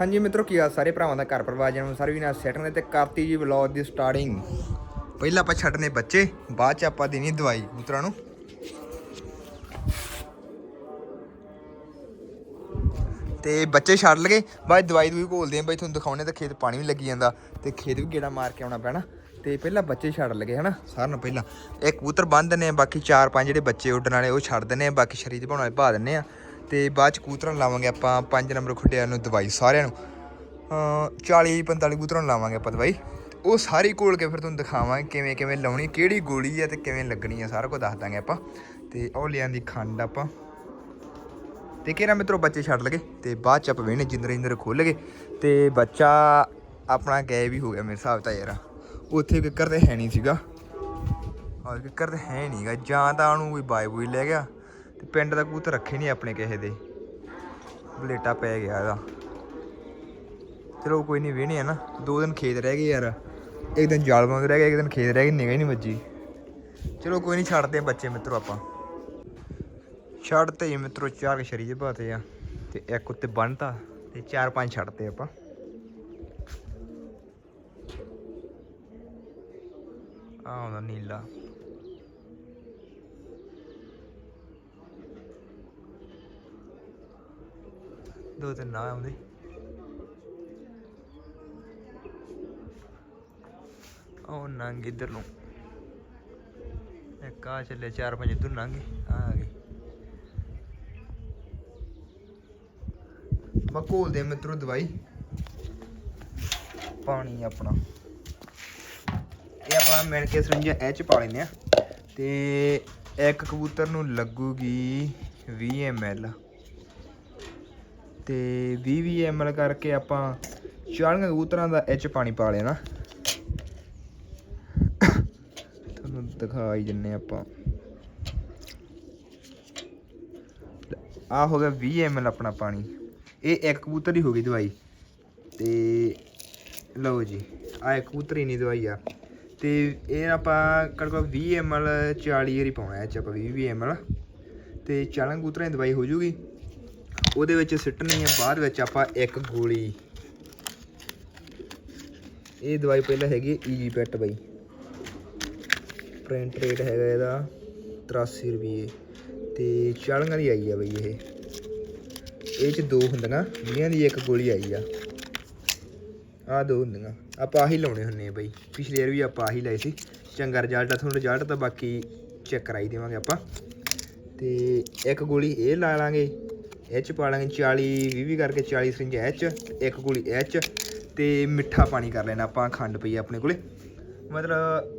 ਹਾਂਜੀ ਮਿੱਤਰੋ, ਕੀ ਆ ਸਾਰੇ ਭਰਾਵਾਂ ਦਾ ਘਰ ਪਰਿਵਾਰ ਜਨਮ ਸਾਰੇ ਵੀ ਨਾਲ ਸੈਟ ਨੇ ਤੇ ਕਰਤੀ ਜੀ ਵਲੌਗ ਦੀ ਸਟਾਰਟਿੰਗ ਪਹਿਲਾਂ ਆਪਾਂ ਛੱਡਨੇ ਬੱਚੇ, ਬਾਅਦ ਚ ਆਪਾਂ ਦੇਣੀ ਦਵਾਈ ਕਬੂਤਰਾਂ ਨੂੰ। ਤੇ ਬੱਚੇ ਛੱਡ ਲਗੇ, ਬਾਅਦ ਦਵਾਈ ਦੂਈ ਘੋਲਦੇ ਆਂ, ਬਾਈ ਤੁਹਾਨੂੰ ਦਿਖਾਉਣੇ ਤਾਂ ਖੇਤ ਪਾਣੀ ਵੀ ਲੱਗੀ ਜਾਂਦਾ, ਤੇ ਖੇਤ ਵੀ ਗੇੜਾ ਮਾਰ ਕੇ ਆਉਣਾ ਪੈਣਾ। ਤੇ ਪਹਿਲਾਂ ਬੱਚੇ ਛੱਡ ਲਗੇ, ਹਨਾ, ਸਾਰਿਆਂ ਨੂੰ ਪਹਿਲਾਂ। ਇਹ ਕਬੂਤਰ ਬੰਨ ਦਿੰਦੇ ਆ, ਬਾਕੀ ਚਾਰ ਪੰਜ ਜਿਹੜੇ ਬੱਚੇ ਉੱਡਣ ਵਾਲੇ, ਉਹ ਛੱਡ ਦਿੰਦੇ ਆ, ਬਾਕੀ ਸ਼ਰੀਰ ਬਣਾਉਣ ਪਾ ਦਿੰਦੇ ਆ। ਤੇ ਬਾਅਦ ਚ ਕਬੂਤਰਾਂ ਲਾਵਾਂਗੇ ਆਪਾਂ ਪੰਜ ਨੰਬਰ ਖੁੱਡਿਆਂ ਨੂੰ ਦਵਾਈ ਸਾਰਿਆਂ ਨੂੰ। ਅਹ 40 45 ਕਬੂਤਰਾਂ ਲਾਵਾਂਗੇ ਆਪਾਂ ਦਵਾਈ। ਉਹ ਸਾਰੀ ਘੋਲ ਕੇ ਫਿਰ ਤੁਹਾਨੂੰ ਦਿਖਾਵਾਂਗੇ ਕਿਵੇਂ ਕਿਵੇਂ ਲਾਉਣੀ, ਕਿਹੜੀ ਗੋਲੀ ਹੈ ਤੇ ਕਿਵੇਂ ਲੱਗਣੀ ਹੈ ਸਾਰਾ ਕੁਝ ਦੱਸ ਦਾਂਗੇ ਆਪਾਂ। ਤੇ ਉਹ ਲਿਆਂਦੀ ਖੰਡ ਆਪਾਂ। ਤੇ ਕਿਹੜਾ ਮਿੱਤਰੋ, ਬੱਚੇ ਛੱਡ ਲਗੇ। ਤੇ ਬਾਅਦ ਚ ਆਪਾਂ ਵੇਣੇ ਜਿੰਦਰ ਜਿੰਦਰ ਖੋਲ ਗਏ ਤੇ ਬੱਚਾ ਆਪਣਾ ਗਾਇਬ ਵੀ ਹੋ ਗਿਆ ਮੇਰੇ ਹਿਸਾਬ ਤਾਂ ਯਾਰ। ਉੱਥੇ ਕਿੱਕਰ ਤੇ ਹੈ ਨਹੀਂ ਸੀਗਾ। ਔਰ ਕਿੱਕਰ ਤੇ ਹੈ ਨਹੀਂਗਾ ਜਾਂ ਤਾਂ ਉਹਨੂੰ ਕੋਈ ਬਾਈ ਬੂਈ ਲੈ ਗਿਆ। ਤੇ ਪਿੰਡ ਦਾ ਕਬੂਤਰ ਰੱਖੇ ਨਹੀਂ ਆਪਣੇ ਕਿਸੇ ਦੇ। ਬਲੇਟਾ ਪੈ ਗਿਆ ਇਹਦਾ। ਚਲੋ ਕੋਈ ਨਹੀਂ ਵੇਣੇ ਆ ਨਾ। ਦੋ ਦਿਨ ਖੇਤ ਰਹਿ ਗਏ ਯਾਰ। ਇੱਕ ਦਿਨ ਜਾਲ ਬੰਦ ਰਹਿ ਗਿਆ, ਇੱਕ ਦਿਨ ਖੇਤ ਰਹਿ ਗਏ ਨਿਗਾ ਹੀ ਨਹੀਂ ਵੱਜੀ। ਚਲੋ ਕੋਈ ਨਹੀਂ ਛੱਡਦੇ ਬੱਚੇ ਮਿੱਤਰੋ ਆਪਾਂ। ਛੱਡ ਤੇ ਮਿੱਤਰੋ ਚਾਰ ਕੇ ਸ਼ਰੀਰ ਬਾਤੇ ਆ। ਤੇ ਇੱਕ ਉੱਤੇ ਬੰਨਤਾ, ਤੇ ਚਾਰ ਪੰਜ ਛੱਡਤੇ ਆਪਾਂ। ਆਉਂਦਾ ਨੀਲਾ। ਦੋ ਤਿੰਨ ਨਾ ਆਉਂਦੇ। ਉਹ ਨੰਗ ਇੱਧਰ ਨੂੰ। ਇੱਕ ਆ ਚੱਲੇ, ਚਾਰ ਪੰਜ, ਇੱਧਰ ਨੰਗੇ ਆ ਗਏ। ਆਪਾਂ ਘੋਲਦੇ ਆ ਮਿੱਤਰੋ ਦਵਾਈ। ਪਾਣੀ ਆਪਣਾ। ਇਹ ਆਪਾਂ ਮਿਣ ਕੇ ਸਰਿੰਜਾਂ ਇਹ ਚ ਪਾ ਲੈਨੇ ਆ। ਤੇ ਇੱਕ ਕਬੂਤਰ ਨੂੰ ਲੱਗੂਗੀ 20 ml ਤੇ 20 20 ml ਕਰਕੇ ਆਪਾਂ 40 ਕਬੂਤਰਾਂ ਦਾ ਇਹ ਚ ਪਾਣੀ ਪਾ ਲੈਣਾ ਤੁਹਾਨੂੰ ਦਿਖਾ ਦਿਖਾਈ ਦਿੰਨੇ ਆਪਾਂ। ਆ ਹੋ ਗਿਆ 20 ml ਆਪਣਾ ਪਾਣੀ। ਇਹ ਇੱਕ ਕਬੂਤਰ ਦੀ ਹੋ ਗਈ ਦਵਾਈ। ਤੇ ਲਓ ਜੀ ਆ ਇੱਕ ਕਬੂਤਰ ਹੀ ਨਹੀਂ ਦਵਾਈ ਆ। ਤੇ ਇਹ ਆਪਾਂ ਕੜਕਾ 20 ml 40 ਵਾਰੀ ਪਾਉਣਾ ਇਹ ਚ ਆਪਾਂ 20 20 ml ਤੇ 40 ਕਬੂਤਰਾਂ ਦੀ ਦਵਾਈ ਹੋ ਜੂਗੀ। ਉਹਦੇ ਵਿੱਚ ਸਿੱਟਣੀ ਆ ਬਾਅਦ ਵਿੱਚ ਆਪਾਂ ਇੱਕ ਗੋਲੀ। ਇਹ ਦਵਾਈ ਪਹਿਲਾਂ ਹੈਗੀ ਈਜੀ ਪੈਟ ਬਾਈ। ਪ੍ਰਿੰਟ ਰੇਟ ਹੈਗਾ ਇਹਦਾ 83 ਰੁਪਏ ਤੇ 40 ਦੀ ਆਈ ਆ ਬਈ ਇਹ। ਇਹ ਚ ਦੋ ਹੁੰਦੀਆਂ, ਵੀਹਾਂ ਦੀ ਇੱਕ ਗੋਲੀ ਆਈ ਆ। ਆ ਦੋ ਹੁੰਦੀਆਂ। ਆਪਾਂ ਆਹੀ ਲਾਉਣੇ ਹੁੰਨੇ ਆ ਬਈ। ਪਿਛਲੇ ਵਾਰ ਵੀ ਆਪਾਂ ਆਹੀ ਲਾਏ ਸੀ। ਚੰਗਾ ਰਿਜ਼ਲਟ ਆ, ਤੁਹਾਨੂੰ ਰਿਜ਼ਲਟ ਤਾਂ ਬਾਕੀ ਚੈੱਕ ਕਰਾਈ ਦੇਵਾਂਗੇ ਆਪਾਂ। ਤੇ ਇੱਕ ਗੋਲੀ ਇਹ ਲਾ ਲਾਂਗੇ। ਇਹ ਚ ਪਾ ਲਾਂਗੇ 40 20 20 ਕਰਕੇ 40 ਸਰਿੰਜ ਇਹ ਇੱਕ ਗੋਲੀ ਇਹ ਚ ਤੇ ਮਿੱਠਾ ਪਾਣੀ ਕਰ ਲੈਣਾ ਆਪਾਂ ਖੰਡ ਪਈ ਆਪਣੇ ਕੋਲੇ। ਮਤਲਬ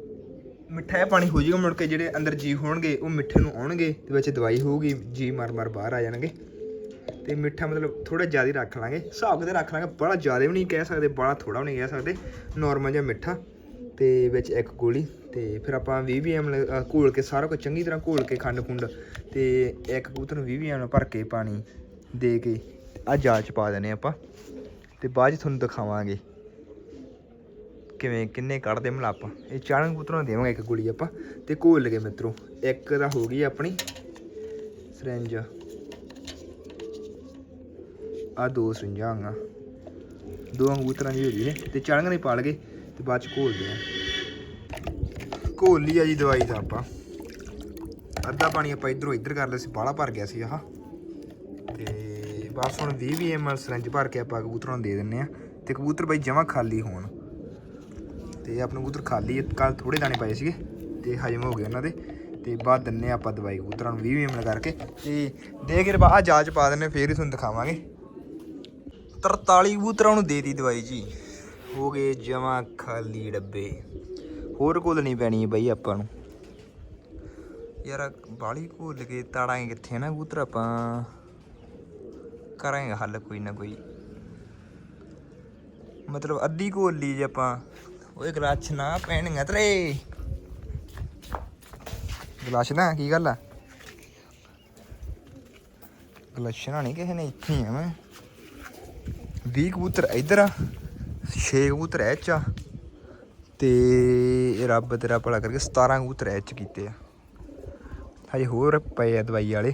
ਮਿੱਠਾ ਜਿਹਾ ਪਾਣੀ ਹੋ ਜਾਊਗਾ ਮੁੜ ਕੇ ਜਿਹੜੇ ਅੰਦਰ ਜੀ ਹੋਣਗੇ ਉਹ ਮਿੱਠੇ ਨੂੰ ਆਉਣਗੇ ਤੇ ਵਿੱਚ ਦਵਾਈ ਹੋਊਗੀ, ਜੀ ਮਰ ਮਾਰ ਬਾਹਰ ਆ ਜਾਣਗੇ। ਤੇ ਮਿੱਠਾ ਮਤਲਬ ਥੋੜਾ ਜ਼ਿਆਦਾ ਰੱਖ ਲਾਂਗੇ। ਹਿਸਾਬ ਕਿਤੇ ਰੱਖ ਲਾਂਗੇ, ਬੜਾ ਜ਼ਿਆਦਾ ਵੀ ਨਹੀਂ ਕਹਿ ਸਕਦੇ, ਬੜਾ ਥੋੜਾ ਵੀ ਨਹੀਂ ਕਹਿ ਸਕਦੇ। ਨਾਰਮਲ ਜਿਹਾ ਮਿੱਠਾ ਤੇ ਵਿੱਚ ਇੱਕ ਗੋਲੀ ਤੇ ਫਿਰ ਆਪਾਂ 20 20 ml ਘੋਲ ਕੇ ਸਾਰਾ ਕੁਝ ਚੰਗੀ ਤਰ੍ਹਾਂ ਘੋਲ ਕੇ ਖੰਡ ਖੁੰਡ ਤੇ ਇੱਕ ਕਬੂਤਰ ਨੂੰ 20 20 ml ਭਰ ਕੇ ਪਾਣੀ ਦੇ ਕੇ ਆ ਜਾਲ ਚ ਪਾ ਦੇਣੇ ਆਪਾਂ ਤੇ ਬਾਅਦ ਚ ਤੁਹਾਨੂੰ ਦਿਖਾਵਾਂਗੇ ਕਿਵੇਂ, ਕਿੰਨੇ ਕੱਢਦੇ ਮਲਾ ਇਹ 40 ਕਬੂਤਰਾਂ ਦੇਵਾਂਗੇ ਇੱਕ ਗੁਲੀ ਆਪਾਂ ਤੇ ਘੋਲ ਲਗੇ ਮਿੱਤਰੋ। ਇੱਕ ਤਾਂ ਹੋ ਗਈ ਆਪਣੀ ਸਿਰੰਜ। ਆ ਦੋ ਸਰਿੰਜਾਂ ਆ ਦੋ ਕਬੂਤਰਾਂ ਦੀ ਹੋ ਗਈ ਹੈ ਤੇ 40 ਦੀ ਪਾ ਲਗੇ ਤੇ ਬਾਅਦ ਚ ਘੋਲਦੇ ਆ ਘੋਲ ਲਈ ਆ ਜੀ ਦਵਾਈ ਦਾ ਆਪਾਂ। ਅੱਧਾ ਪਾਣੀ ਆਪਾਂ ਇਧਰੋਂ ਇੱਧਰ ਕਰ ਲਿਆ ਸੀ, ਬਾਹਲਾ ਭਰ ਗਿਆ ਸੀ ਆਹ। ਤੇ ਬਸ ਹੁਣ 20 20 ml ਸਿਰੰਜ ਭਰ ਕੇ ਆਪਾਂ ਕਬੂਤਰਾਂ ਨੂੰ ਦੇ ਦਿੰਨੇ ਆ ਤੇ ਕਬੂਤਰ ਬਾਈ ਜਮਾ ਖਾਲੀ ਹੋਣ। ਤੇ ਆਪਣੇ ਕਬੂਤਰ ਖਾਲੀ ਕੱਲ ਥੋੜੇ ਦਾਣੇ ਪਏ ਸੀਗੇ। ਤੇ ਹਜਮ ਹੋ ਗਏ ਉਹਨਾਂ ਦੇ। ਤੇ ਬਾਅਦ ਦਿੰਨੇ ਆ ਆਪਾਂ ਦਵਾਈ ਕਬੂਤਰਾਂ ਨੂੰ। 20 20 ml ਕਰਕੇ। ਤੇ ਦੇ ਕੇ ਬਾਹਰ ਜਾਜ ਪਾ ਦਿੰਨੇ ਫੇਰ ਹੀ ਤੁਹਾਨੂੰ ਦਿਖਾਵਾਂਗੇ। 43 ਕਬੂਤਰਾਂ ਨੂੰ ਦੇਤੀ ਦਵਾਈ ਜੀ। ਹੋ ਗਏ ਜਮਾ ਖਾਲੀ ਡੱਬੇ। ਹੋਰ ਘੋਲਣੀ ਪੈਣੀ ਹੈ ਬਈ ਆਪਾਂ ਨੂੰ। ਯਾਰ ਬਾਲੀ ਘੋਲ ਕੇ ਤਾੜਾਂਗੇ ਕਿੱਥੇ ਨਾ ਕਬੂਤਰ ਆਪਾਂ। ਕਰਾਂਗੇ ਹੱਲ ਕੋਈ ਨਾ ਕੋਈ। ਮਤਲਬ ਅੱਧੀ ਘੋਲ ਜੇ ਆਪਾਂ ਓਏ ਗਲਾਚ ਨਾ ਪੈਣੀਆਂ ਤੇਰੇ ਗਲਾਚ ਨਾ, ਕੀ ਗੱਲ ਆ? ਗਲਾਸ਼ਣਾ ਨਹੀਂ ਕਿਸੇ ਨੇ ਇੱਥੇ ਹੀ ਆ ਮੈਂ। 20 ਕਬੂਤਰ ਇੱਧਰ ਆ 6 ਕਬੂਤਰ ਇਹ ਚ ਆ। ਤੇ ਰੱਬ ਤੇਰਾ ਭਲਾ ਕਰਕੇ 17 ਕਬੂਤਰ ਇਹ ਚ ਕੀਤੇ ਆ। ਹਜੇ ਹੋਰ ਪਏ ਆ ਦਵਾਈ ਵਾਲੇ।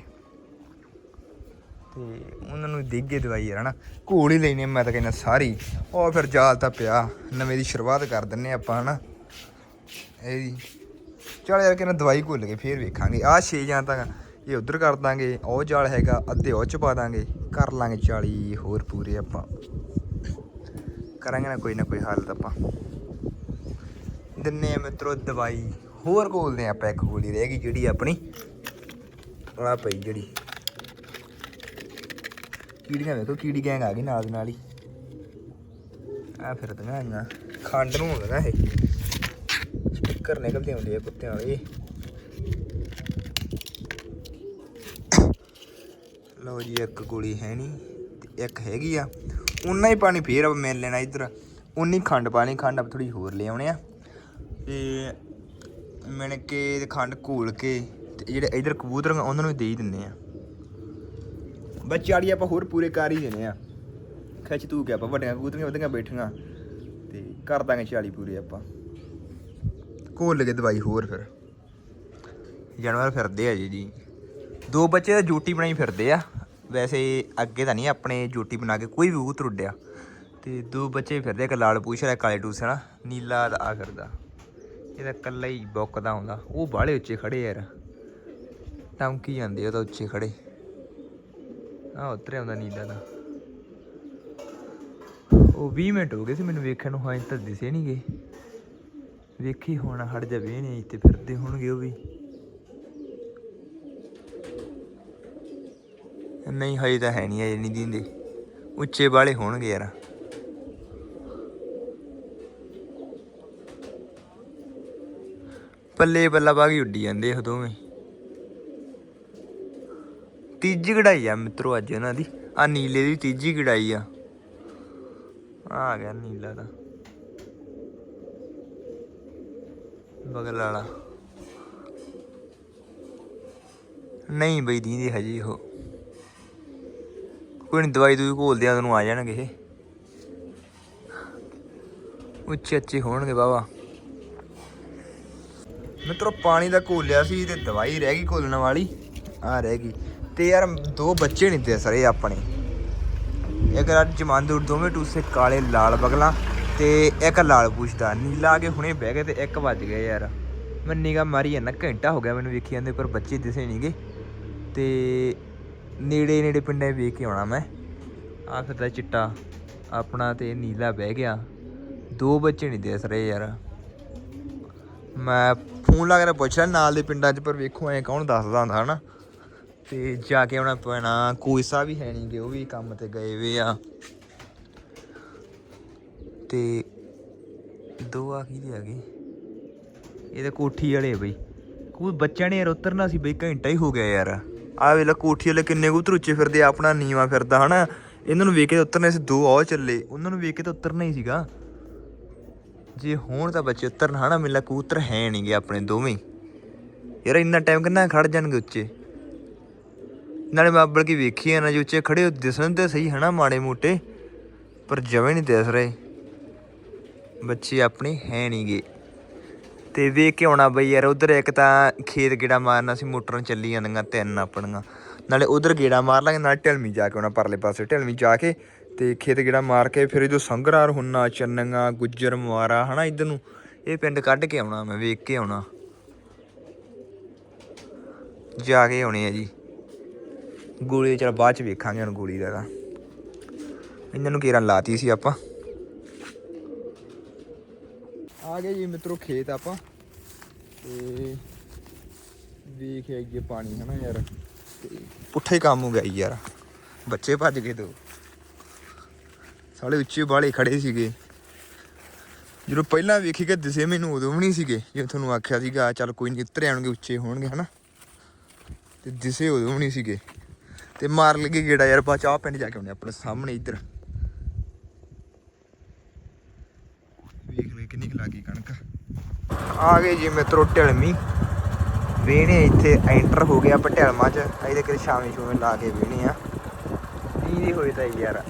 ਤੇ ਉਹਨਾਂ ਨੂੰ ਦੇਗੇ ਦਵਾਈ ਯਾਰ ਹਨਾ। ਘੋਲ ਹੀ ਲੈਣੀ ਮੈਂ ਤਾਂ ਕਹਿੰਦਾ ਸਾਰੀ। ਉਹ ਫਿਰ ਜਾਲ ਤਾਂ ਪਿਆ, ਨਵੇਂ ਦੀ ਸ਼ੁਰੂਆਤ ਕਰ ਦਿੰਨੇ ਆਪਾਂ ਹਨਾ। ਇਹਦੀ ਚਲ ਯਾਰ ਕਹਿੰਦਾ ਦਵਾਈ ਘੁੱਲ ਕੇ ਫੇਰ ਵੇਖਾਂਗੇ। ਆਹ 6 ਜਾਂ ਤਾਂ ਇਹ ਉਧਰ ਕਰ ਦਾਂਗੇ, ਉਹ ਜਾਲ ਹੈਗਾ, ਅੱਧੇ ਉਹ ਚ ਪਾ ਦਾਂਗੇ। ਕਰ ਲਾਂਗੇ 40 ਹੋਰ ਪੂਰੇ ਆਪਾਂ। ਕਰਾਂਗੇ ਨਾ ਕੋਈ ਨਾ ਕੋਈ ਹਾਲਤ ਆਪਾਂ। ਦਿੰਨੇ ਆ ਮਿੱਤਰੋ ਦਵਾਈ। ਹੋਰ ਘੋਲਦੇ ਆ ਆਪਾਂ ਇੱਕ ਗੋਲੀ ਰਹਿ ਗਈ ਜਿਹੜੀ ਆਪਣੀ। ਆ ਪਈ ਜਿਹੜੀ। ਕੀੜੀਆਂ ਵੇਖੋ ਕੀੜੀ ਗੈਂਗ ਆ ਗਈ ਨਾਲ ਦੀ ਨਾਲ ਹੀ। ਆ ਫਿਰਦੀਆਂ ਆਈਆਂ। ਖੰਡ ਨੂੰ ਹੁੰਦਾ ਇਹ। ਸਟicker ਨਿਕਲਦੇ ਹੁੰਦੇ ਆ ਕੁੱਤਿਆਂ ਵਾਲੇ। ਲਓ ਜੀ, ਇੱਕ ਗੋਲੀ ਹੈ ਨਹੀਂ ਤੇ ਇੱਕ ਹੈਗੀ ਆ। ਉਨਾ ਹੀ ਪਾਣੀ ਫੇਰ ਮਿਲ ਲੈਣਾ ਇੱਧਰ। ਉਨੀ ਖੰਡ ਪਾਣੀ, ਖੰਡ ਆਪ ਥੋੜੀ ਹੋਰ ਲੈ ਆਉਣੇ ਆ। ਤੇ ਮਿਣ ਕੇ ਖੰਡ ਘੋਲ ਕੇ, ਤੇ ਜਿਹੜੇ ਇੱਧਰ ਕਬੂਤਰ ਉਹਨਾਂ ਨੂੰ ਵੀ ਦੇ ਹੀ ਦਿੰਨੇ ਆ। ਬੱਚਾੜੀ ਆਪਾਂ ਹੋਰ ਪੂਰੇ ਕਰ ਹੀ ਦੇਣੇ ਆ। ਖਿੱਚ ਤੂੰ ਕੇ ਆਪਾਂ ਵੱਡੀਆਂ ਕਬੂਤਰੀਆਂ ਵਧੀਆਂ ਬੈਠੀਆਂ। ਤੇ ਕਰ ਦਾਂਗੇ 40 ਪੂਰੇ ਆਪਾਂ। ਘੋਲ ਕੇ ਦਵਾਈ ਹੋਰ ਫਿਰ। ਜਾਨਵਰ ਫਿਰਦੇ ਆ ਜੀ ਜੀ। ਦੋ ਬੱਚੇ ਤਾਂ ਜੂਟੀ ਬਣਾਈ ਫਿਰਦੇ ਆ। ਵੈਸੇ ਅੱਗੇ ਤਾਂ ਨਹੀਂ ਆਪਣੇ ਜੂਟੀ ਬਣਾ ਕੇ ਕੋਈ ਵੀ ਕਬੂਤਰ ਤਰੁੱਡਿਆ ਤੇ ਦੋ ਬੱਚੇ ਫਿਰਦੇ ਇੱਕ ਲਾਲ ਪੂਛ ਵਾਲਾ ਕਾਲੇ ਟੂਸ ਵਾਲਾ। ਨੀਲਾ ਦਾ ਆ ਫਿਰਦਾ। ਇਹਦਾ ਕੱਲਾ ਹੀ ਬੁੱਕਦਾ ਹੁੰਦਾ। ਉਹ ਬਾਹਲੇ ਉੱਚੇ ਖੜੇ ਯਾਰ। ਟਮਕੀ ਜਾਂਦੇ ਉਹ ਤਾਂ ਉੱਚੇ ਖੜੇ ਆ ਉਤਰਿਆ ਹੁੰਦਾ ਨੀਲਾ ਦਾ। ਉਹ 20 ਮਿੰਟ ਹੋ ਗਏ ਸੀ ਮੈਨੂੰ ਵੇਖਣ ਨੂੰ, ਹਾਂ ਤਾਂ ਦਿਸੇ ਨਹੀਂ ਗਏ। ਵੇਖੀ ਹੁਣ, ਹਟ ਜਾਵੇ ਨਹੀਂ, ਇੱਥੇ ਫਿਰਦੇ ਹੋਣਗੇ ਉਹ ਵੀ। ਨਹੀਂ, ਹਜੇ ਤਾਂ ਹੈ ਨਹੀਂ ਅਜੇ ਨਹੀਂ ਦਿੰਦੇ। ਉੱਚੇ ਵਾਲੇ ਹੋਣਗੇ ਯਾਰ। ਪੱਲੇ ਬੱਲਾ ਬਾਗੀ ਉੱਡੀ ਜਾਂਦੇ ਇਹ ਦੋਵੇਂ। ਤੀਜੀ ਕਢਾਈ ਆ ਮਿੱਤਰੋ ਅੱਜ ਇਹਨਾਂ ਦੀ। ਆ ਨੀਲੇ ਦੀ ਤੀਜੀ ਕਢਾਈ ਆ। ਆ ਗਿਆ ਨੀਲਾ ਦਾ। ਬਗਲ ਵਾਲਾ। ਨਹੀਂ ਬਈ, ਦੀਦੀ ਹਜੀ ਉਹ। ਕੋਈ ਨਹੀਂ ਦਵਾਈ ਦੂਈ ਘੋਲਦੇ ਆ ਉਹਨੂੰ ਆ ਜਾਣਗੇ ਇਹ। ਉੱਚੇ ਅੱਚੇ ਹੋਣਗੇ ਬਾਬਾ ਮਿੱਤਰੋ, ਪਾਣੀ ਦਾ ਘੋਲਿਆ ਸੀ ਤੇ ਦਵਾਈ ਰਹਿ ਗਈ ਘੋਲਣ ਵਾਲੀ। ਆ ਰਹਿ ਗਈ। ਤੇ ਯਾਰ ਦੋ ਬੱਚੇ ਨਹੀਂ ਤੇ ਸਰੇ ਆਪਣੇ। ਇੱਕ ਅੱਜ ਜਮਾਂਦੂਰ ਦੋਵੇਂ ਟੂਸੇ ਕਾਲੇ ਲਾਲ ਬਗਲਾ ਤੇ ਇੱਕ ਲਾਲ ਪੂਛਦਾ ਨੀਲਾ ਆ ਕੇ ਹੁਣੇ ਬਹਿ ਗਏ ਤੇ ਇੱਕ ਵੱਜ ਗਿਆ ਯਾਰ। ਮੈਂ ਨਿਗਾ ਮਾਰੀ ਜਾਂਦਾ, ਘੰਟਾ ਹੋ ਗਿਆ ਮੈਨੂੰ ਵੇਖੀ ਜਾਂਦੇ, ਪਰ ਬੱਚੇ ਦਿਸੇ ਨਹੀਂਗੇ ਤੇ ਨੇੜੇ ਨੇੜੇ ਪਿੰਡਾਂ 'ਚ ਵੇਖ ਕੇ ਆਉਣਾ ਮੈਂ। ਆ ਫਿਰਦਾ ਚਿੱਟਾ ਆਪਣਾ ਤੇ ਨੀਲਾ ਬਹਿ ਗਿਆ। ਦੋ ਬੱਚੇ ਨਹੀਂ ਦਿਸ ਰਹੇ ਯਾਰ। ਮੈਂ ਫੋਨ ਲਾ ਕੇ ਪੁੱਛ ਲਿਆ ਨਾਲ ਦੇ ਪਿੰਡਾਂ 'ਚ, ਪਰ ਵੇਖੋ ਐ ਕੌਣ ਦੱਸਦਾ ਹੁੰਦਾ, ਹਨਾ? ਤੇ ਜਾ ਕੇ ਆਉਣਾ ਪੈਣਾ। ਕੋਈ ਸਾ ਵੀ ਹੈ ਨਹੀਂਗੇ ਉਹ ਵੀ ਕੰਮ ਤੇ ਗਏ ਵੇ ਆ। ਤੇ ਦੋ ਆ ਕੀ ਦੇ ਆ ਗਏ? ਇਹ ਤਾਂ ਕੋਠੀ ਵਾਲੇ ਬਈ। ਕੋਈ ਬੱਚਿਆਂ ਨੇ ਯਾਰ ਉਤਰਨਾ ਸੀ ਬਈ, ਘੰਟਾ ਹੀ ਹੋ ਗਿਆ ਯਾਰ। ਆ ਵੇਲਾ ਕੋਠੀ ਵਾਲੇ ਕਿੰਨੇ ਕਬੂਤਰ ਉੱਚੇ ਫਿਰਦੇ ਆਪਣਾ ਨੀਵਾ ਫਿਰਦਾ, ਹਨਾ? ਇਹਨਾਂ ਨੂੰ ਵੇਖ ਕੇ ਤਾਂ ਉਤਰਨੇ ਸੀ, ਦੋ ਆਉ ਚੱਲੇ। ਉਹਨਾਂ ਨੂੰ ਵੇਖ ਕੇ ਤਾਂ ਉਤਰਨਾ ਹੀ ਸੀਗਾ। ਜੇ ਹੋਣ ਤਾਂ ਬੱਚੇ ਉਤਰਨ, ਹਨਾ? ਮੇਲਾ ਕਬੂਤਰ ਹੈ ਨਹੀਂਗੇ ਆਪਣੇ ਦੋਵੇਂ। ਯਾਰ ਇੰਨਾ ਟਾਈਮ ਕਿੰਨਾ ਖੜ ਜਾਣਗੇ ਉੱਚੇ? ਨਾਲੇ ਮੈਂ ਅੱਬਲ ਕੀ ਵੇਖੀ ਆ ਨਾ, ਜੋ ਉੱਚੇ ਖੜੇ ਹੋ ਦਿਸਣ ਤੇ ਸਹੀ ਹਨਾ ਮਾੜੇ ਮੋਟੇ, ਪਰ ਜਵੇਂ ਨਹੀਂ ਦਿਸ ਰਹੇ। ਬੱਚੇ ਆਪਣੇ ਹੈ ਨਹੀਂਗੇ। ਤੇ ਵੇਖ ਕੇ ਆਉਣਾ ਬਈ ਯਾਰ, ਉਧਰ ਇੱਕ ਤਾਂ ਖੇਤ ਗੇੜਾ ਮਾਰਨਾ ਸੀ, ਮੋਟਰਾਂ ਚੱਲੀ ਜਾਂਦੀਆਂ, ਤਿੰਨ ਆਪਣੀਆਂ। ਨਾਲੇ ਉਧਰ ਗੇੜਾ ਮਾਰ ਲਾਂਗੇ, ਨਾਲ ਢਲਮੀ ਜਾ ਕੇ ਆਉਣਾ ਪਰਲੇ ਪਾਸੇ ਢਲਮੀ ਜਾ ਕੇ ਤੇ ਖੇਤ ਗੇੜਾ ਮਾਰ ਕੇ ਫਿਰ ਜੋ ਸੰਗਰਾਰ ਹੁੰਨਾ ਚੰਨਗਾ ਗੁੱਜਰ ਮੁਆਰਾ ਹਨਾ ਇਧਰ ਨੂੰ। ਇਹ ਪਿੰਡ ਕੱਢ ਕੇ ਆਉਣਾ, ਮੈਂ ਵੇਖ ਕੇ ਆਉਣਾ। ਜਾ ਕੇ ਆਉਣੇ ਆ ਜੀ। ਗੋਲੀ ਚਲ ਬਾਅਦ ਚ ਵੇਖਾਂਗੇ ਹੁਣ ਗੋਲੀ ਦਾ ਤਾਂ। ਇਹਨਾਂ ਨੂੰ ਕੇਰਾਂ ਲਾਤੀ ਸੀ ਆਪਾਂ। ਆ ਗਏ ਜੀ ਮਿੱਤਰੋ ਖੇਤ ਆਪਾਂ। ਤੇ ਵੇਖ ਆਈਏ ਪਾਣੀ, ਹਨਾ ਯਾਰ। ਤੇ ਪੁੱਠਾ ਕੰਮ ਹੋ ਗਿਆ ਯਾਰ। ਬੱਚੇ ਭੱਜ ਗਏ ਦੋ ਸਾਲੇ ਉੱਚੇ ਬਾਲੇ ਖੜੇ ਸੀਗੇ। ਜਦੋਂ ਪਹਿਲਾਂ ਵੇਖੀ ਕਿ ਦਿਸੇ ਮੈਨੂੰ, ਉਦੋਂ ਵੀ ਨਹੀਂ ਸੀਗੇ। ਜਿਵੇਂ ਤੁਹਾਨੂੰ ਆਖਿਆ ਸੀਗਾ ਚੱਲ ਕੋਈ ਨਹੀਂ ਉੱਤਰ ਆਉਣਗੇ, ਉੱਚੇ ਹੋਣਗੇ ਹਨਾ। ਤੇ ਦਿਸੇ ਉਦੋਂ ਵੀ ਨਹੀਂ ਸੀਗੇ। ਤੇ ਮਾਰ ਲਗੇ ਗੇੜਾ ਯਾਰ, ਬਾਅਦ ਚਾਹ ਪਿੰਡ ਜਾ ਕੇ ਆਉਣੇ ਆਪਣੇ ਸਾਹਮਣੇ ਇੱਧਰ। ਵੇਖ ਵੇ ਕਿੰਨੀ ਕੁ ਲੱਗੀ ਕਣਕ। ਆ ਗਏ ਜੀ ਮਿੱਤਰੋ ਢਲਮੀ ਵੇਣੇ ਇੱਥੇ, ਐਂਟਰ ਹੋ ਗਿਆ ਪਟਿਆਲਮਾ ਚ। ਇਹਦੇ ਕਿਤੇ ਸ਼ਾਮੇ ਸ਼ੂਮੇ ਲਾ ਕੇ ਵੇਣੇ ਆ। ਨੀਂਦ ਹੀ ਹੋਈ ਤਾਂ ਯਾਰ।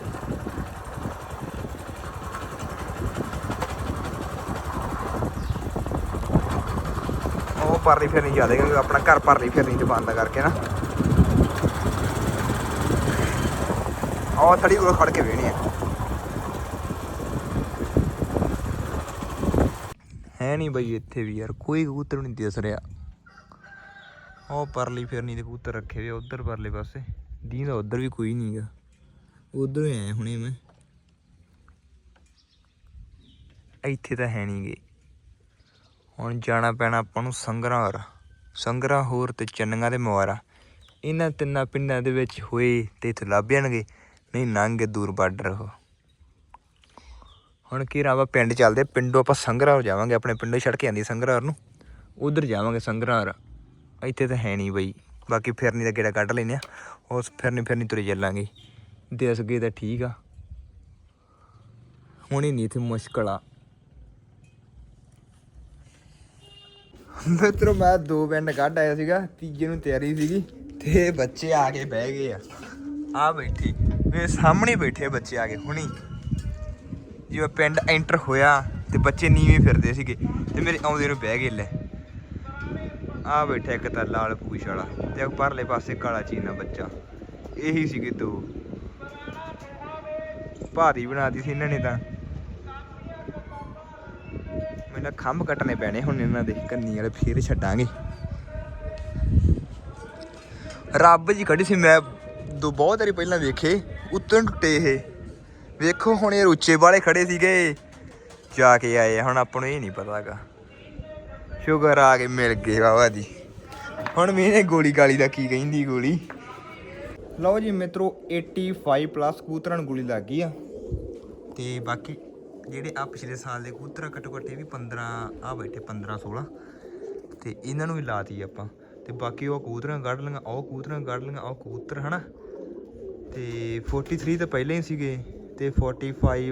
ਉਹ ਪਰਲੀ ਫਿਰਨੀ ਜ਼ਿਆਦਾ, ਕਿਉਂਕਿ ਆਪਣਾ ਘਰ ਪਰਲੀ ਫਿਰਨੀ ਚ ਬੰਦ ਕਰਕੇ ਨਾ। ਉਹ ਥੜੀ ਕੋਲ ਖੜ ਕੇ ਵੇਹਣੇ ਆ। ਹੈ ਨਹੀਂ ਬਈ ਇੱਥੇ ਵੀ ਯਾਰ, ਕੋਈ ਕਬੂਤਰ ਨਹੀਂ ਦਿਸ ਰਿਹਾ। ਉਹ ਪਰਲੀ ਫਿਰਨੀ ਦੇ ਕਬੂਤਰ ਰੱਖੇ ਵੇ ਉਧਰ ਪਰਲੇ ਪਾਸੇ। ਦੀਂਦਾ ਉਧਰ ਵੀ ਕੋਈ ਨਹੀਂਗਾ ਉਧਰ ਹੀ ਆਇਆ ਹੁਣੇ ਮੈਂ। ਇੱਥੇ ਤਾਂ ਹੈ ਨਹੀਂਗੇ ਹੁਣ ਜਾਣਾ ਪੈਣਾ ਆਪਾਂ ਨੂੰ ਸੰਗਰਾਰ। ਸੰਗਰਾ ਹੋਰ ਤੇ ਚੰਨੀਆਂ ਦੇ ਮਵਾਰਾ ਇਹਨਾਂ ਤਿੰਨਾਂ ਪਿੰਡਾਂ ਦੇ ਵਿੱਚ ਹੋਏ ਤੇ ਇੱਥੇ ਲੱਭ ਜਾਣਗੇ। ਨਹੀਂ ਲੰਘ ਲੰਘੇ ਦੂਰ ਬਾਰਡਰ ਉਹ। ਹੁਣ ਕੀ ਰਾਵਾ, ਪਿੰਡ ਚੱਲਦੇ, ਪਿੰਡੋਂ ਆਪਾਂ ਸੰਗਰਾਰ ਜਾਵਾਂਗੇ, ਆਪਣੇ ਪਿੰਡੋਂ ਛੱਡ ਕੇ ਆਂਦੀ ਸੰਗਰਾਰ ਨੂੰ। ਉਧਰ ਜਾਵਾਂਗੇ ਸੰਗਰਾਰ। ਇੱਥੇ ਤਾਂ ਹੈ ਨਹੀਂ ਬਈ। ਬਾਕੀ ਫਿਰਨੀ ਦਾ ਗੇੜਾ ਕੱਢ ਲੈਨੇ ਆ। ਉਸ ਫਿਰਨੀ ਫਿਰਨੀ ਤੁਰੇ ਚੱਲਾਂਗੇ। ਦੇਸ ਗਏ ਤਾਂ ਠੀਕ ਆ। ਹੁਣ ਹੀ ਨਹੀਂ ਇੱਥੇ ਮੁਸ਼ਕਲ ਆ। ਮਿੱਤਰੋ, ਮੈਂ ਦੋ ਪਿੰਡ ਕੱਢ ਆਇਆ ਸੀਗਾ, ਤੀਜੇ ਨੂੰ ਤਿਆਰੀ ਸੀਗੀ, ਤੇ ਬੱਚੇ ਆ ਕੇ ਬਹਿ ਗਏ ਆ। ਆ ਬੈਠੀ। ਮੇਰੇ ਸਾਹਮਣੇ ਬੈਠੇ ਬੱਚੇ ਆ ਗਏ ਹੁਣੀ। ਜਿਵੇਂ ਪਿੰਡ ਐਂਟਰ ਹੋਇਆ ਤੇ ਬੱਚੇ ਨੀਵੇਂ ਫਿਰਦੇ ਸੀਗੇ ਤੇ ਮੇਰੇ ਆਉਂਦੇ ਨੂੰ ਬਹਿ ਗਏ ਲੈ। ਆ ਬੈਠਾ ਇੱਕ ਤਾਂ ਲਾਲ ਪੂਛ ਵਾਲਾ ਤੇ ਪਰਲੇ ਪਾਸੇ ਕਾਲਾ ਚੀਨਾ ਬੱਚਾ। ਇਹੀ ਸੀਗੇ ਦੋ। ਭਾਰੀ ਬਣਾਤੀ ਸੀ ਇਹਨਾਂ ਨੇ ਤਾਂ। ਮੈਨੂੰ ਖੰਭ ਕੱਟਣੇ ਪੈਣੇ ਹੁਣ ਇਹਨਾਂ ਦੇ, ਕੰਨੀ ਵਾਲੇ ਫੇਰ ਛੱਡਾਂਗੇ। ਰੱਬ ਜੀ ਕੱਢੀ ਸੀ ਮੈਂ ਦੋ ਬਹੁਤ ਵਾਰੀ ਪਹਿਲਾਂ ਵੇਖੇ, ਉੱਤੋਂ ਟੁੱਟੇ ਇਹ। ਵੇਖੋ ਹੁਣ ਇਹ ਉੱਚੇ ਵਾਲੇ ਖੜੇ ਸੀਗੇ। ਜਾ ਕੇ ਆਏ ਹੁਣ ਆਪਾਂ ਨੂੰ ਇਹ ਨਹੀਂ ਪਤਾਗਾ। ਸ਼ੁਕਰ ਆ ਕੇ ਮਿਲ ਗਏ ਬਾਬਾ ਜੀ। ਹੁਣ ਮੈਨੇ ਗੋਲੀ ਗਾਲੀ ਦਾ ਕੀ ਕਹਿੰਦੀ ਗੋਲੀ? ਲਓ ਜੀ ਮਿੱਤਰੋ 85 ਪਲੱਸ ਕਬੂਤਰਾਂ ਨੂੰ ਗੋਲੀ ਲੱਗ ਗਈ ਆ। ਤੇ ਬਾਕੀ ਜਿਹੜੇ ਆ ਪਿਛਲੇ ਸਾਲ ਦੇ ਕਬੂਤਰ ਘੱਟੋ ਘੱਟ ਇਹ ਵੀ 15 ਆ ਬੈਠੇ 15 16 ਤੇ ਇਹਨਾਂ ਨੂੰ ਵੀ ਲਾਤੀ ਆਪਾਂ। ਤੇ ਬਾਕੀ ਉਹ ਕਬੂਤਰਾਂ ਕੱਢ ਲਈਆਂ, ਉਹ ਕਬੂਤਰਾਂ ਕੱਢ ਲਈਆਂ, ਉਹ ਕਬੂਤਰ ਹਨਾ? ਤੇ 43 ਤਾਂ ਪਹਿਲਾਂ ਹੀ ਸੀਗੇ ਤੇ 45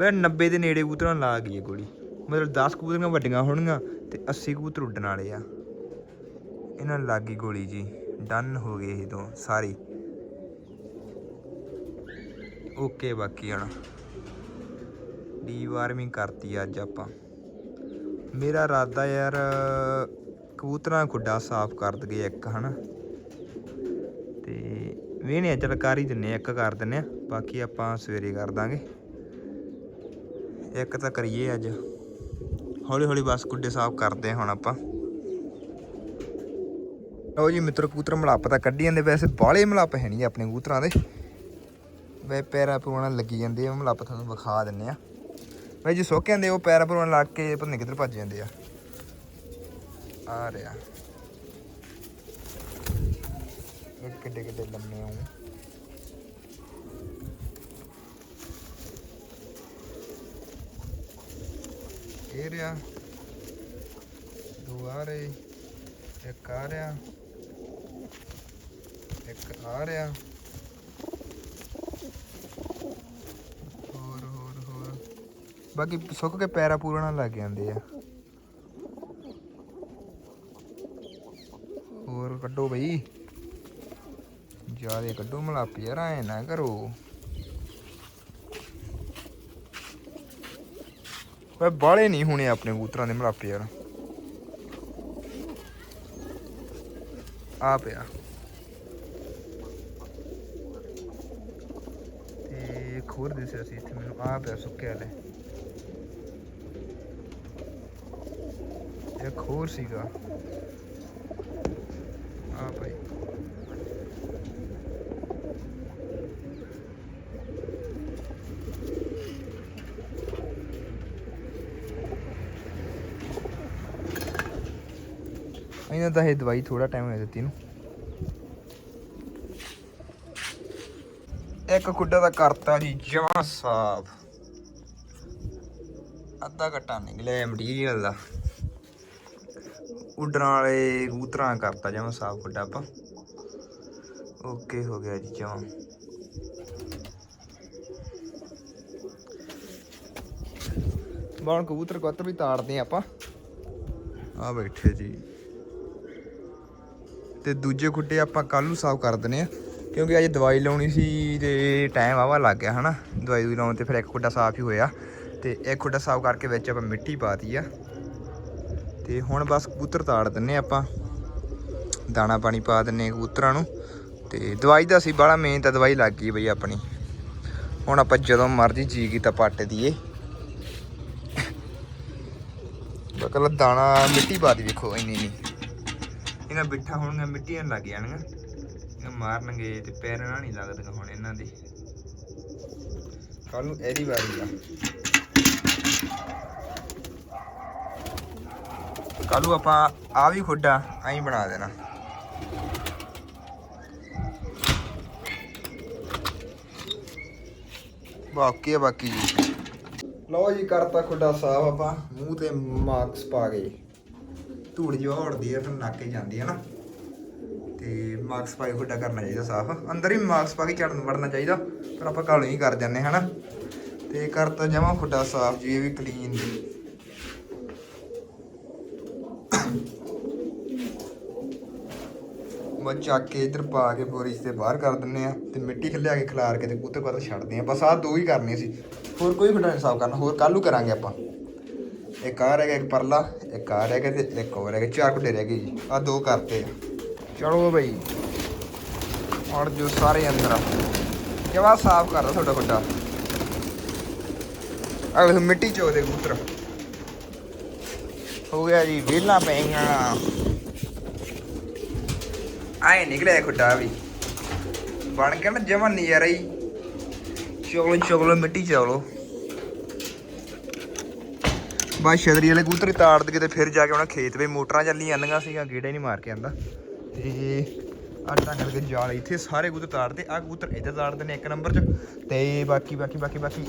ਵੇ 90 ਦੇ ਨੇੜੇ ਕਬੂਤਰਾਂ ਨੂੰ ਲਾ ਗਈ ਹੈ ਗੋਲੀ। ਮਤਲਬ 10 ਕਬੂਤਰੀਆਂ ਵੱਡੀਆਂ ਹੋਣਗੀਆਂ ਤੇ 80 ਕਬੂਤਰ ਉੱਡਣ ਵਾਲੇ ਆ। ਇਹਨਾਂ ਲੱਗ ਗਈ ਗੋਲੀ ਜੀ। ਡਨ ਹੋ ਗਏ ਇਹ ਦੋ ਸਾਰੀ। ਓਕੇ ਬਾਕੀ ਹਣ ਡੀਵਾਰਮਿੰਗ ਕਰਤੀ ਅੱਜ ਆਪਾਂ। ਮੇਰਾ ਇਰਾਦਾ ਯਾਰ, ਕਬੂਤਰਾਂ ਦਾ ਖੁੱਡਾ ਸਾਫ਼ ਕਰ ਦਗੇ ਇੱਕ, ਹਨਾ? ਤੇ ਵੀ ਨਹੀਂ ਚੱਲ ਕਰ ਹੀ ਦਿੰਨੇ ਆ, ਇੱਕ ਕਰ ਦਿੰਨੇ ਆ ਬਾਕੀ ਆਪਾਂ ਸਵੇਰੇ ਕਰ ਦਾਂਗੇ। ਇੱਕ ਤਾਂ ਕਰੀਏ ਅੱਜ। ਹੌਲੀ ਹੌਲੀ ਬਸ ਗੁੱਡੇ ਸਾਫ਼ ਕਰਦੇ ਹੁਣ ਆਪਾਂ। ਲਓ ਜੀ ਮਿੱਤਰ ਕੂਤਰ ਮਲਾਪ ਤਾਂ ਕੱਢੀ ਜਾਂਦੇ ਵੈਸੇ ਬਾਹਲੇ ਮਲਾਪ ਹੈ ਨਹੀਂ ਆਪਣੇ ਕੂਤਰਾਂ ਦੇ। ਵੇ ਪੈਰਾਂ ਪਵਾਉਣਾ ਲੱਗੀ ਜਾਂਦੇ ਆ ਮਲਾਪ ਤੁਹਾਨੂੰ ਵਿਖਾ ਦਿੰਨੇ ਆ। ਵੇ ਜੀ ਸੁੱਕ ਜਾਂਦੇ ਉਹ ਪੈਰਾਂ ਪਵਾਉਣ ਲੱਗ ਕੇ ਪਤਾ ਨੀ ਕਿੱਧਰ ਭੱਜ ਜਾਂਦੇ ਆ। ਆ ਰਿਹਾ। ਇਹ ਕਿੱਡੇ ਕਿੱਡੇ ਲੰਮੇ ਆਉਂ ਇਹ ਰਿਹਾ। ਦੋ ਆ ਰਹੇ। ਇੱਕ ਆ ਰਿਹਾ। ਇੱਕ ਆ ਰਿਹਾ। ਹੋਰ ਹੋਰ ਹੋਰ। ਬਾਕੀ ਸੁੱਕ ਕੇ ਪੈਰਾ ਪੂਰਣਾ ਲੱਗ ਜਾਂਦੇ ਆ। ਹੋਰ ਕੱਢੋ ਬਈ। ਜਿਆਦੇ ਕੱਢੋ ਮਲਾਪ ਯਾਰ, ਐ ਨਾ ਕਰੋ। ਵੇ ਬਾਲੇ ਨਹੀਂ ਹੋਣੇ ਆਪਣੇ ਕਬੂਤਰਾਂ ਦੇ ਮਲਾਪ ਯਾਰ। ਆ ਪਿਆ ਤੇ ਇੱਕ ਹੋਰ ਦਿਸਿਆ ਸੀ ਇੱਥੇ ਮੈਨੂੰ ਆ ਪਿਆ ਸੁੱਕੇ ਵਾਲੇ ਇੱਕ ਹੋਰ ਸੀਗਾ। ਆ ਭਾਈ। ਇਹਨਾਂ ਤਾਂ ਇਹ ਦਵਾਈ ਥੋੜਾ ਟਾਈਮ ਹੋਇਆ ਦਿੱਤੀ ਨੂੰ ਇੱਕ ਖੁੱਡਾ ਦਾ ਕਰਤਾ ਜੀ ਜਮਾ ਸਾਫ਼ ਅੱਧਾ ਘਟਾ ਨਿਕਲਿਆ ਮਟੀਰੀਅਲ ਦਾ। ਉੱਡਣ ਵਾਲੇ ਕਬੂਤਰਾਂ ਕਰਤਾ ਜਮਾ ਸਾਫ਼ ਖੁੱਡਾ ਆਪਾਂ। ਓਕੇ ਹੋ ਗਿਆ ਜੀ ਜਮਾ ਬਾਣ ਕਬੂਤਰ ਕੁੱਤਰ ਵੀ ਤਾੜਦੇ ਆ ਆਪਾਂ। ਆ ਬੈਠੇ ਜੀ। ਤੇ ਦੂਜੇ ਖੁੱਡੇ ਆਪਾਂ ਕੱਲ ਨੂੰ ਸਾਫ਼ ਕਰ ਦਨੇ ਆ ਕਿਉਂਕਿ ਅੱਜ ਦਵਾਈ ਲਾਉਣੀ ਸੀ ਤੇ ਟਾਈਮ ਆਵਾ ਲੱਗ ਗਿਆ, ਹਨਾ? ਦਵਾਈ ਦੂਈ ਲਾਉਣ ਤੇ ਫਿਰ ਇੱਕ ਖੁੱਡਾ ਸਾਫ਼ ਹੀ ਹੋਇਆ ਤੇ ਇੱਕ ਖੁੱਡਾ ਸਾਫ਼ ਕਰਕੇ ਵਿੱਚ ਆਪਾਂ ਮਿੱਟੀ ਪਾਤੀ ਆ। ਤੇ ਹੁਣ ਬਸ ਕਬੂਤਰ ਤਾੜ ਦਿੰਨੇ ਆਪਾਂ। ਦਾਣਾ ਪਾਣੀ ਪਾ ਦਿੰਨੇ ਕਬੂਤਰਾਂ ਨੂੰ ਤੇ ਦਵਾਈ ਦਾ ਸੀ ਬੜਾ ਮੇਨ ਤਾਂ ਦਵਾਈ ਲੱਗ ਗਈ ਬਈ ਆਪਣੀ। ਹੁਣ ਆਪਾਂ ਜਦੋਂ ਮਰਜ਼ੀ ਜੀ ਕੀਤਾ ਪੱਟ ਦੀਏ ਬਕਲ ਦਾਣਾ ਮਿੱਟੀ ਪਾ ਦੀ ਵੇਖੋ, ਇੰਨੀ ਨਹੀਂ ਇਹਨਾਂ ਬਿੱਠਾ ਹੋਣਗੀਆਂ ਮਿੱਟੀਆਂ ਲੱਗ ਜਾਣਗੀਆਂ। ਇਹ ਮਾਰਨਗੇ ਤੇ ਪੈਰ ਨਾਲ ਨਹੀਂ ਲੱਗਦੀਆਂ ਹੁਣ ਇਹਨਾਂ ਦੇ। ਕੱਲ ਨੂੰ ਇਹਦੀ ਵਾਰੀ ਆ। ਕੱਲ ਨੂੰ ਆਪਾਂ ਆ ਵੀ ਖੁੱਡਾ ਐਂ ਬਣਾ ਦੇਣਾ। ਬਾਕੀ ਆ ਬਾਕੀ ਜੀ। ਲਓ ਜੀ, ਕਰਤਾ ਖੁੱਡਾ ਸਾਫ਼ ਆਪਾਂ। ਮੂੰਹ ਤੇ ਮਾਸਕ ਪਾ ਕੇ। ਧੂੜ ਜੋ ਉੜਦੀ ਹੈ ਫਿਰ ਨੱਕੇ ਜਾਂਦੀ ਹੈ ਨਾ। ਤੇ ਮਾਸਕ ਪਾ ਕੇ ਖੁੱਡਾ ਕਰਨਾ ਚਾਹੀਦਾ ਸਾਫ਼। ਅੰਦਰ ਹੀ ਮਾਸਕ ਪਾ ਕੇ ਚੜਨ ਵੜਨਾ ਚਾਹੀਦਾ, ਪਰ ਆਪਾਂ ਕਾਲੂ ਹੀ ਕਰ ਜਾਂਦੇ ਹਨਾ ਤੇ ਕਰਤਾ ਜਮਾ ਖੁੱਡਾ ਸਾਫ਼ ਜੀ, ਇਹ ਵੀ ਕਲੀਨ ਮੈਂ ਚੱਕ ਕੇ ਇੱਧਰ ਪਾ ਕੇ ਬੋਰੀ ਤੇ ਬਾਹਰ ਕਰ ਦਿੰਨੇ ਆ ਤੇ ਮਿੱਟੀ ਖਿਲਿਆ ਕੇ ਖਿਲਾਰ ਕੇ ਤੇ ਕੁੱਤੇ ਕੋਲ ਛੱਡਦੇ ਆ ਬਸ ਆਹ ਦੋ ਹੀ ਕਰਨੇ ਸੀ। ਹੋਰ ਕੋਈ ਖੁੱਡਾ ਨਹੀਂ ਸਾਫ਼ ਕਰਨਾ, ਹੋਰ ਕੱਲੂ ਕਰਾਂਗੇ ਆਪਾਂ। ਇੱਕ ਆ ਰਹਿ ਗਿਆ ਇੱਕ ਪਰਲਾ, ਇੱਕ ਆ ਰਹਿ ਗਿਆ ਤੇ ਇੱਕ ਹੋਰ ਰਹਿ ਗਿਆ। ਚਾਰ ਖੁੱਡੇ ਰਹਿ ਗਏ ਜੀ। ਆ ਦੋ ਕਰਤੇ ਆ। ਚਲੋ ਬਈ। ਹੁਣ ਜੋ ਸਾਰੇ ਅੰਦਰ। ਆ ਜਵਾ ਸਾਫ਼ ਕਰ ਤੁਹਾਡਾ ਖੁੱਡਾ। ਅਗਲੇ ਮਿੱਟੀ ਚੋ ਦੇ ਕਬੂਤਰ। ਹੋ ਗਿਆ ਜੀ ਵੇਲਾਂ ਪੈਂਗਾ ਆਏ ਨਿਕਲਿਆ ਖੁੱਡਾ ਵੀ। ਬਣ ਕੇ ਨਾ ਜਮਾ ਨਜ਼ਾਰਾ ਹੀ। ਚੋਲੋ ਚੋਗਲੋ ਮਿੱਟੀ ਚੋਗਲੋ ਬਾਅਦ ਛਤਰੀ ਵਾਲੇ ਕਬੂਤਰ ਤਾੜ ਦੇ ਤੇ ਫਿਰ ਜਾ ਕੇ ਉਹਨਾਂ ਖੇਤ ਵਿੱਚ ਮੋਟਰਾਂ ਚੱਲੀ ਜਾਂਦੀਆਂ ਸੀਗਾ ਗੇੜੇ ਨਹੀਂ ਮਾਰ ਕੇ ਆਂਦਾ। ਤੇ ਆ ਢੰਗ ਕਰਕੇ ਜਾਲ ਇੱਥੇ ਸਾਰੇ ਕਬੂਤਰ ਤਾੜਦੇ ਆ ਕਬੂਤਰ ਇੱਧਰ ਤਾੜਦੇ ਨੇ ਇੱਕ ਨੰਬਰ 'ਚ, ਤੇ ਬਾਕੀ ਬਾਕੀ ਬਾਕੀ ਬਾਕੀ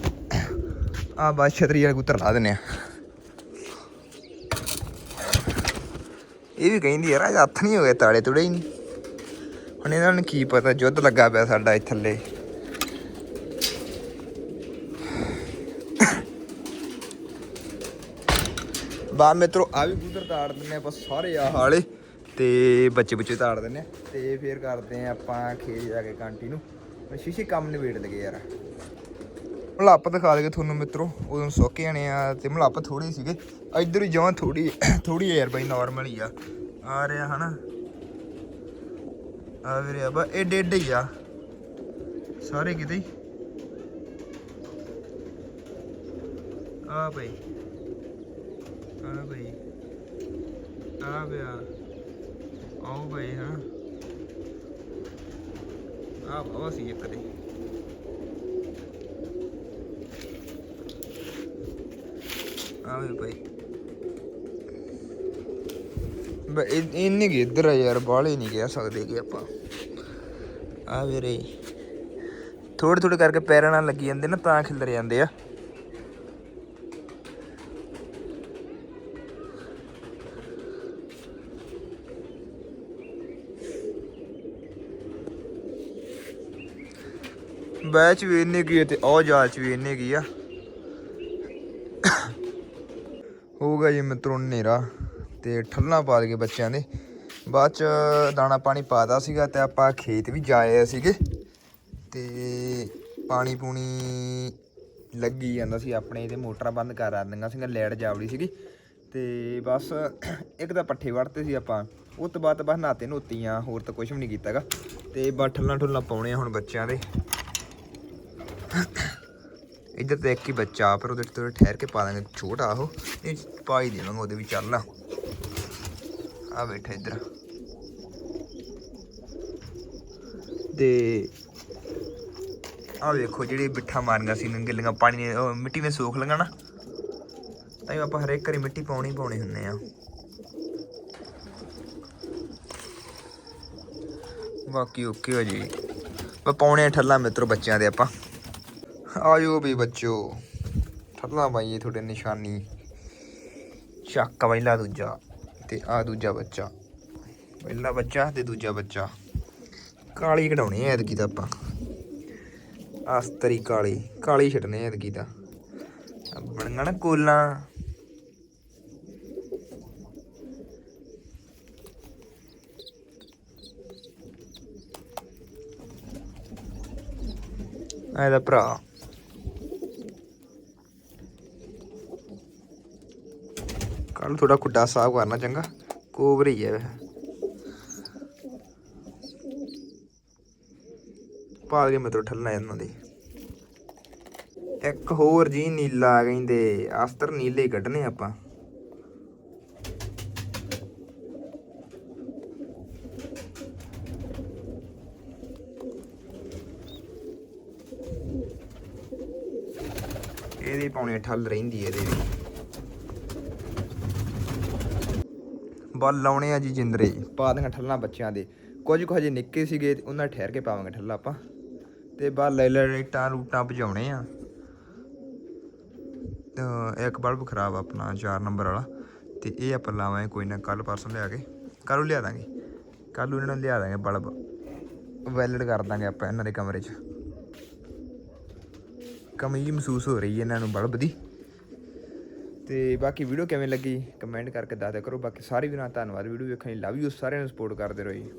ਆ ਬਾਅਦ ਛਤਰੀ ਵਾਲੇ ਕਬੂਤਰ ਲਾ ਦਿੰਨੇ ਆ। ਇਹ ਵੀ ਕਹਿੰਦੀ ਯਾਰ ਅੱਜ ਹੱਥ ਨਹੀਂ ਹੋ ਗਏ ਤਾੜੇ ਤੁੜੇ ਹੀ ਨਹੀਂ। ਹੁਣ ਇਹਨਾਂ ਨੂੰ ਕੀ ਪਤਾ, ਜੁੱਧ ਲੱਗਾ ਪਿਆ ਸਾਡਾ ਇੱਥੇ ਥੱਲੇ। ਬਾ ਮਿੱਤਰੋ ਆ ਵੀ ਕਬੂਤਰ ਤਾੜ ਦਿੰਨੇ ਆਪਾਂ ਸਾਰੇ ਆ ਹਾਲੇ। ਤੇ ਬੱਚੇ ਬੱਚੇ ਤਾੜ ਦਿੰਨੇ ਆ ਤੇ ਫੇਰ ਕਰਦੇ ਆ ਆਪਾਂ ਖੇਤ ਜਾ ਕੇ ਕਾਂਟੀ ਨੂੰ। ਸ਼ੀਸ਼ੇ ਕੰਮ ਨਿਬੇੜ ਲਗੇ ਯਾਰ। ਮਲੱਪ ਦਿਖਾ ਦੇਗੇ ਤੁਹਾਨੂੰ ਮਿੱਤਰੋ, ਉਦੋਂ ਸੁੱਕ ਜਾਣੇ ਆ ਤੇ ਮਲੱਪ ਥੋੜੀ ਸੀਗੇ। ਇੱਧਰ ਹੀ ਜਮਾਂ ਥੋੜੀ ਥੋੜੀ ਯਾਰ ਬਾਈ ਨਾਰਮਲ ਹੀ ਆ। ਆ ਰਿਹਾ ਹਨਾ। ਆ ਵੀਰੇ ਆ ਬਾ, ਇਹ ਡੇਢ ਹੀ ਆ। ਸਾਰੇ ਕਿਤੇ ਆ ਬਈ। ਆ ਬਈ ਆ ਬਿਆ ਆਓ ਬਈ ਹਾਂ। ਆ ਬਾਬਾ ਸੀ ਇੱਕ ਦੇ ਆਵੇ ਭਾਈ ਬਈ। ਇੰਨੇ ਕੀ ਇੱਧਰ ਆ ਯਾਰ, ਬਾਹਲੇ ਨਹੀਂ ਕਹਿ ਸਕਦੇ ਕਿ ਆਪਾਂ। ਆ ਵੀਰੇ ਥੋੜੇ ਥੋੜੇ ਕਰਕੇ ਪੈਰਾਂ ਨਾਲ ਲੱਗੀ ਜਾਂਦੇ ਨਾ, ਤਾਂ ਖਿਲਰ ਜਾਂਦੇ ਆ। ਬੈਚ ਵੀ ਇੰਨੇ ਕੀ ਆ ਤੇ ਉਹ ਜਾਲ ਚ ਵੀ ਇੰਨੇ ਕੀ ਆ। ਹੋਊਗਾ ਜੀ ਮਿੱਤਰੋ ਹਨੇਰਾ ਤੇ ਠੱਲਾਂ ਪਾ ਦਗੇ ਬੱਚਿਆਂ ਦੇ। ਬਾਅਦ ਚ ਦਾਣਾ ਪਾਣੀ ਪਾਦਾ ਸੀਗਾ ਤੇ ਆਪਾਂ ਖੇਤ ਵੀ ਜਾਏ ਸੀਗੇ ਤੇ ਪਾਣੀ ਪੂਣੀ ਲੱਗੀ ਜਾਂਦਾ ਸੀ ਆਪਣੇ ਇਹਦੇ ਮੋਟਰਾਂ ਬੰਦ ਕਰ ਦਿੰਦੀਆਂ ਸੀਗਾ ਲੈਟ ਜਾਵੜੀ ਸੀਗੀ ਤੇ ਬਸ ਇੱਕ ਤਾਂ ਪੱਠੇ ਵੜਤੇ ਸੀ ਆਪਾਂ, ਉਸ ਤੋਂ ਬਾਅਦ ਬਸ ਨਾਤੇ ਨੋਤੀਆਂ ਹੋਰ ਤਾਂ ਕੁਝ ਵੀ ਨਹੀਂ ਕੀਤਾਗਾ। ਤੇ ਬਸ ਠੱਲਾਂ ਠੁੱਲਾਂ ਪਾਉਣੇ ਆ ਹੁਣ ਬੱਚਿਆਂ ਦੇ। ਇੱਧਰ ਤੇ ਇੱਕ ਹੀ ਬੱਚਾ, ਪਰ ਉਹਦੇ ਤੋਂ ਠਹਿਰ ਕੇ ਪਾ ਦਾਂਗੇ, ਛੋਟਾ ਉਹ। ਇਹ ਪਾ ਹੀ ਦੇਵਾਂਗੇ ਉਹਦੇ ਵੀ ਚੱਲ ਆ। ਆ ਬੈਠਾ ਇੱਧਰ। ਤੇ ਆ ਵੇਖੋ ਜਿਹੜੇ ਬਿੱਠਾ ਮਾਰੀਆਂ ਸੀ ਗਿੱਲੀਆਂ ਪਾਣੀ ਨੇ ਉਹ ਮਿੱਟੀ ਨੇ ਸੋਖ ਲਗਾ ਨਾ। ਤਾਂ ਹੀ ਆਪਾਂ ਹਰੇਕ ਘਰੀ ਮਿੱਟੀ ਪਾਉਣੀ ਪਾਉਣੀ ਹੁੰਨੇ ਆ। ਬਾਕੀ ਓਕੇ ਹੋ ਜੀ। ਪਾਉਣੇ ਆ ਠੱਲਾਂ ਮਿੱਤਰੋ ਬੱਚਿਆਂ ਦੇ ਆਪਾਂ। ਆਇਓ ਵੀ ਬੱਚੋ ਠੱਲਾਂ ਪਾਈਏ ਤੁਹਾਡੇ ਨਿਸ਼ਾਨੀ। ਚੱਕ ਪਹਿਲਾ ਦੂਜਾ ਤੇ ਆ ਦੂਜਾ ਬੱਚਾ। ਪਹਿਲਾ ਬੱਚਾ ਤੇ ਦੂਜਾ ਬੱਚਾ। ਕਾਲੀ ਕਢਾਉਣੀ ਐ ਐਤਕੀ ਤਾਂ ਆਪਾਂ। ਅਸਤਰੀ ਕਾਲੀ ਕਾਲੀ ਛੱਡਨੇ ਐਤਕੀ ਤਾਂ। ਆਹ ਨਾ ਕੋਲਾਂ। ਇਹਦਾ ਭਰਾ। ਕੱਲ ਥੋੜਾ ਖੁੱਡਾ ਸਾਫ਼ ਕਰਨਾ ਚੰਗਾ ਕੋਬਰੀ ਹੈ ਵੈਸੇ। ਕੇ ਮੈਂ ਠੱਲਣਾ ਇਹਨਾਂ ਦੀ। ਇੱਕ ਹੋਰ ਜੀ ਨੀਲਾ ਕਹਿੰਦੇ ਅਸਤਰ ਨੀਲੇ ਹੀ ਕੱਢਨੇ ਆਪਾਂ। ਇਹਦੇ ਪਾਉਣੇ ਠੱਲ ਰਹਿੰਦੀ ਇਹਦੇ ਵੀ ਬਲ ਲਾਉਣੇ ਆ ਜੀ ਜਿੰਦਰੇ। ਪਾ ਦਾਂਗੇ ਠੱਲਾਂ ਬੱਚਿਆਂ ਦੇ। ਕੁਝ ਕੁ ਹਜੇ ਨਿੱਕੇ ਸੀਗੇ, ਤੇ ਉਹਨਾਂ ਠਹਿਰ ਕੇ ਪਾਵਾਂਗੇ ਠੱਲਾਂ ਆਪਾਂ। ਤੇ ਬਲ ਲੈ ਲੈ ਰੂਟਾਂ ਭਜਾਉਣੇ ਆ। ਇੱਕ ਬਲਬ ਖਰਾਬ ਆਪਣਾ 4 ਨੰਬਰ ਵਾਲਾ। ਤੇ ਇਹ ਆਪਾਂ ਲਾਵਾਂਗੇ, ਕੋਈ ਨਾ ਕੱਲ ਪਰਸੋਂ ਲਿਆ ਕੇ। ਕੱਲ੍ਹ ਨੂੰ ਲਿਆ ਦਾਂਗੇ। ਕੱਲ੍ਹ ਨੂੰ ਇਹਨਾਂ ਨੂੰ ਲਿਆ ਦਾਂਗੇ ਬਲਬ। ਵੈਲਿਡ ਕਰ ਦਾਂਗੇ ਆਪਾਂ ਇਹਨਾਂ ਦੇ ਕਮਰੇ 'ਚ। ਕਮੀ ਮਹਿਸੂਸ ਹੋ ਰਹੀ ਹੈ ਇਹਨਾਂ ਨੂੰ ਬਲਬ ਦੀ। ਤੇ ਬਾਕੀ ਵੀਡੀਓ ਕਿਵੇਂ ਲੱਗੀ? ਕਮੈਂਟ ਕਰਕੇ ਦੱਸ ਦਿਆ ਕਰੋ। ਬਾਕੀ ਸਾਰੇ ਵੀਰਾਂ ਦਾ ਧੰਨਵਾਦ। ਵੀਡੀਓ ਵੇਖਣ ਲਈ ਲਵ ਯੂ ਸਾਰਿਆਂ ਨੂੰ ਸਪੋਰਟ ਕਰਦੇ ਰਹੋ ਜੀ।